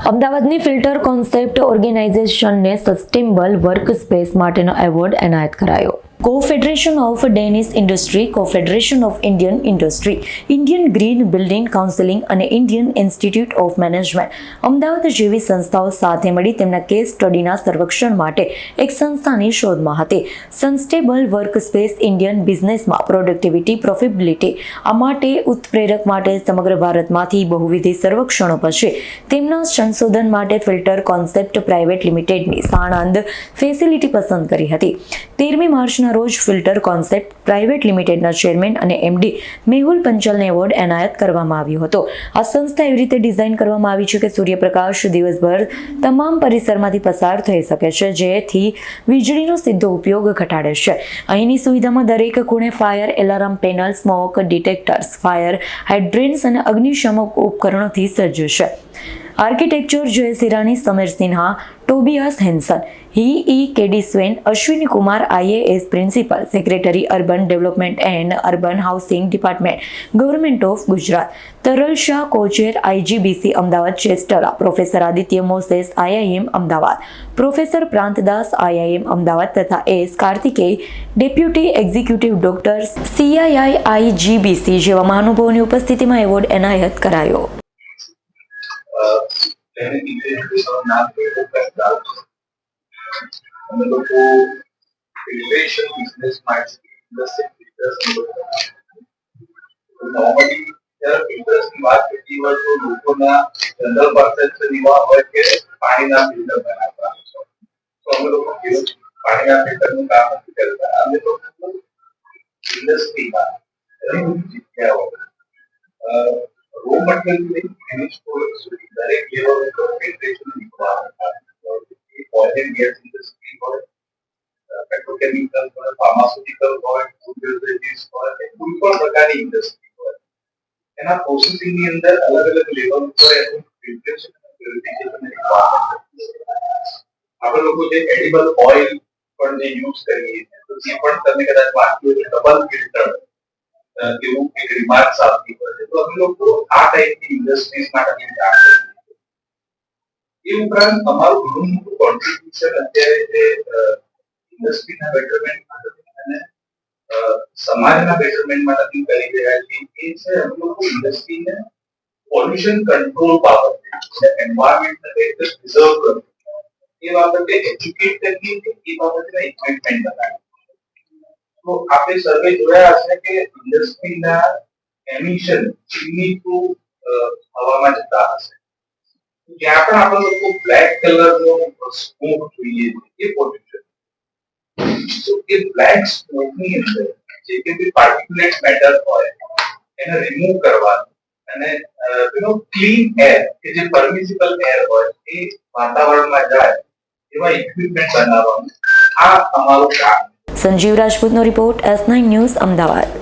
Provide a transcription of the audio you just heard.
અમદાવાદની filter concept ઓર્ગેનાઇઝેશનને sustainable work space માટેનો એવોર્ડ એનાયત કરાયો. Confederation of Danish industry confederation of Indian industry Indian green building counselling અને Indian institute of management Ahmedabad જેવી સંસ્થાઓ સાથે મળી તેમના કેસ સ્ટડીના સર્વેક્ષણ માટે એક સંસ્થાની શોધમાં હતી. સનસ્ટેબલ વર્ક સ્પેસ ઇન્ડિયન બિઝનેસમાં પ્રોડક્ટિવિટી પ્રોફિબિલિટી આ માટે ઉત્પ્રેરક માટે સમગ્ર ભારતમાંથી બહુવિધ સર્વેક્ષણો પછી તેમના સંશોધન માટે ફિલ્ટર કોન્સેપ્ટ પ્રાઇવેટ લિમિટેડની સાણંદ ફેસિલિટી પસંદ કરી હતી. તેરમી માર્ચના રોજ ફિલ્ટર કોન્સેપ્ટ પ્રાઇવેટ લિમિટેડના ચેરમેન અને એમડી મેહુલ પંચાલને એવોર્ડ એનાયત કરવામાં આવ્યો હતો. આ સંસ્થા એવી રીતે ડિઝાઇન કરવામાં આવી છે કે સૂર્યપ્રકાશ દિવસભર તમામ પરિસરમાંથી પસાર થઈ શકે છે, જેથી વીજળીનો સીધો ઉપયોગ ઘટાડે છે. અહીંની સુવિધામાં દરેક ખૂણે fire alarm panel, smoke detectors, fire hydrants અને અગ્નિશમક ઉપકરણોથી સજ્જ છે. Architecture Jay Sirani Sameer Sinha, Tobias Hansen, H E કેડી Svane, Ashwini Kumar IAS principal, secretary, urban development and urban housing department, government of Gujarat, Taral Shah co-chair IGBC Ahmedabad, ચેસ્ટરા, professor Aditya Moses IIM Ahmedabad, professor પ્રાંતદાસ IIM Ahmedabad તથા S Karthikeya, deputy executive director CII IGBC જેવા મહાનુભાવોની ઉપસ્થિતિમાં award એનાયત કરાયો. તેને એનું નામ એવું કરતા અમે લોકો ફિલ્ટ્રેશન બિઝનેસ માટે ઇન્ડસ્ટ્રી નોર્મલી જ્યારે ફિલ્ટર્સની વાત કરતી હોય તો લોકોના જનરલ પરસેપ્શન એવા હોય કે પાણીના ફિલ્ટર બનાવવા. તો અમે લોકો પાણીના ફિલ્ટરનું કામ નથી કરતા. અમે લોકો ઇન્ડસ્ટ્રીમાં જગ્યાઓ રો મટીરિયલ ફિનિશ પ્રોડક્ટ સુધી દરેક લેવલ ઉપર filtration requirement oil and gas industry હોય પેટ્રોકેમિકલ હોય ફાર્માસ્યુટિકલ હોય ફૂડ બેવરેજીસ હોય કે કોઈ પણ પ્રકારની ઇન્ડસ્ટ્રી હોય એના પ્રોસેસિંગની અંદર અલગ અલગ લેવલ ઉપર એનું ફિલ્ટરેશન અને પ્યુરિફિકેશન રિક્વાયરમેન્ટ આપણે લોકો જે એડિબલ ઓઇલ પણ જે યુઝ કરીએ છીએ તો એ પણ તમે કદાચ વાંચ્યું હોય ડબલ ફિલ્ટર એવું એક રિમાર્ક્સ આવતી હોય છે તો અમે લોકો આ ટાઈપની ઇન્ડસ્ટ્રીઝ માટે એ ઉપરાંત અમારું ઘણું મોટું કોન્ટ્રીબ્યુશન અત્યારે જે ઇન્ડસ્ટ્રીના બેટરમેન્ટ માટે અને સમાજના બેટરમેન્ટ માટે કરી રહ્યા છીએ એ છે અમે લોકો ઇન્ડસ્ટ્રીને પોલ્યુશન કંટ્રોલ પાવર છે. એન્વાયરમેન્ટને કઈ રીતે પ્રિઝર્વ કરવું એ બાબતે એજ્યુકેટ કરીએ એ બાબતના ઇક્વિપમેન્ટ બનાવીએ. તો આપણે સર્વે જોયા હશે કે ઇન્ડસ્ટ્રીના એમિશન ચીમની થ્રુ હવામાં જતા હશે. જ્યાં પણ આપણે લોકો બ્લેક કલરનો સ્મોક જોઈએ છે, એ પોલ્યુશન તો એ બ્લેક સ્મોકની અંદર જે કે બી પાર્ટિક્યુલેટ મેટર હોય એને રિમૂવ કરવાનું અને યુ નો ક્લીન એર કે જે પરમિસિબલ એર હોય એ વાતાવરણમાં જાય એવા ઇક્વિપમેન્ટ બનાવવાનું. આ અમારું કામ Sanjeev રાજપૂતનો report S nine news Ahmedabad.